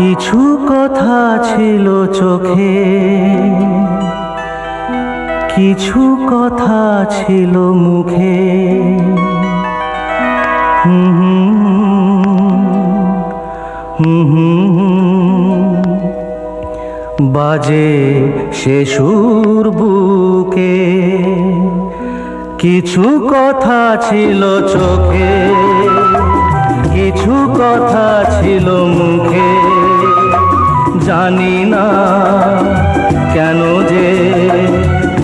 কিছু কথা ছিল চোখে। কিছু কথা ছিল মুখে। বাজে সে সুর বুকে। কিছু কথা ছিল চোখে। কিছু কথা ছিল মুখে। জানি না কেন যে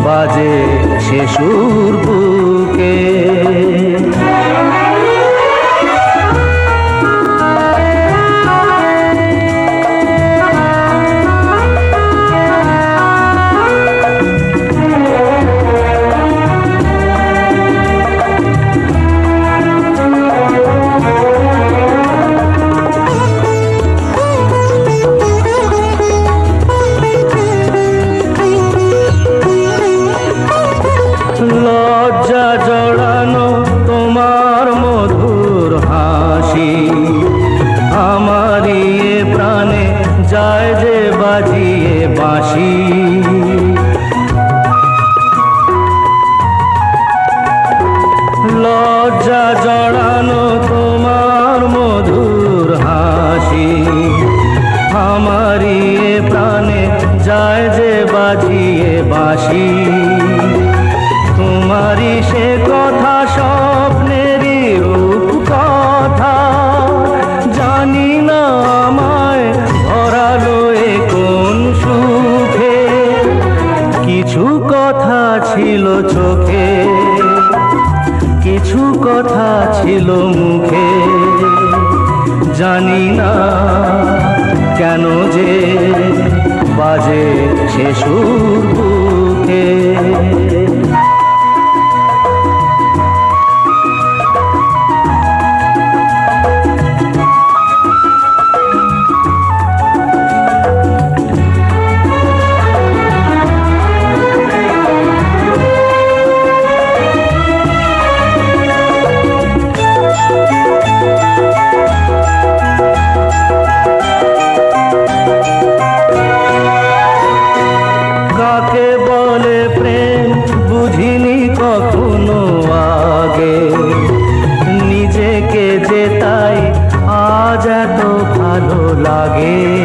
বাজে সুর বাঁশি লজ্জা জড়ানো তোমার মধুর হাসি। আমারই প্রাণে যায় যে বাজিয়ে বাসি তোমারই সে কথা স্বপ্নেরই রূপ কথা। জানি না আমায় ভরালো এ কোন সুখে কিছু কথা ছিল চোখে কিছু কথা ছিল মুখে। জানি না কেন যে বাজে সুর।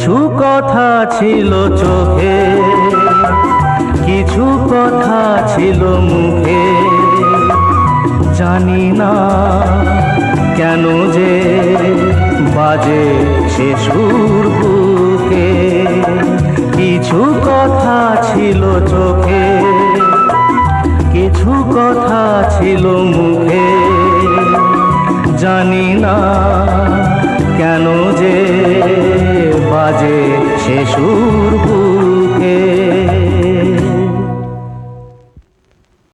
কিছু কথা ছিল চোখে, কিছু কথা ছিল মুখে। জানি না কেন যে বাজে সে সুর বুকে। কিছু কথা ছিল চোখে, কিছু কথা ছিল মুখে। জানি না সে সুর